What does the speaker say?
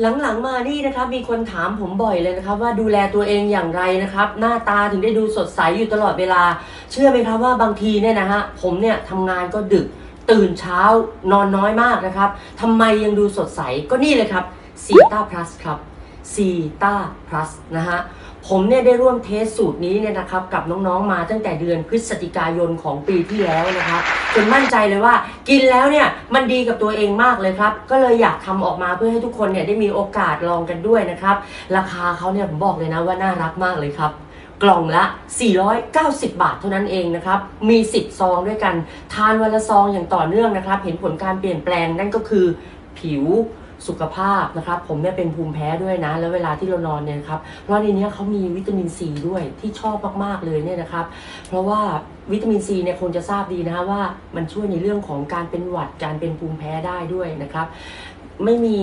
หลังๆมานี่นะครับมีคนถามผมบ่อยเลยนะครับ ว่าดูแลตัวเองอย่างไรนะครับ หน้าตาถึงได้ดูสดใสอยู่ตลอดเวลา เชื่อไหมครับว่าบางทีเนี่ยนะฮะผมเนี่ยทำงานก็ดึกตื่นเช้านอนน้อยมากนะครับทำไมยังดูสดใสก็นี่เลยครับซีตาพลัสครับซีตาพลัสนะฮะผมเนี่ยได้ร่วมเทสสูตรนี้เนี่ยนะครับกับน้องๆมาตั้งแต่เดือนพฤศจิกายนของปีที่แล้วนะครับ จนมั่นใจเลยว่า กินแล้วเนี่ยมันดีกับตัวเองมากเลยครับ ก็เลยอยากทำออกมาเพื่อให้ทุกคนเนี่ยได้มีโอกาสลองกันด้วยนะครับ ราคาเขาเนี่ยผมบอกเลยนะว่าน่ารักมากเลยครับกล่องละ 490 บาทเท่านั้นเองนะครับ มี 10 ซองด้วยกัน ทานวันละซองอย่างต่อเนื่องนะครับ เห็นผลการเปลี่ยนแปลงนั่นก็คือผิว สุขภาพนะครับ ผมเนี่ยเป็นภูมิแพ้ด้วยนะ แล้วเวลาที่เรานอนเนี่ยครับเพราะในนี้เขามีวิตามินซีด้วยที่ชอบมากๆเลยเนี่ยนะครับ เพราะว่าวิตามินซีเนี่ยคงจะทราบดีนะว่ามันช่วยในเรื่องของการเป็นหวัดการเป็นภูมิแพ้ได้ด้วยนะครับ ไม่มี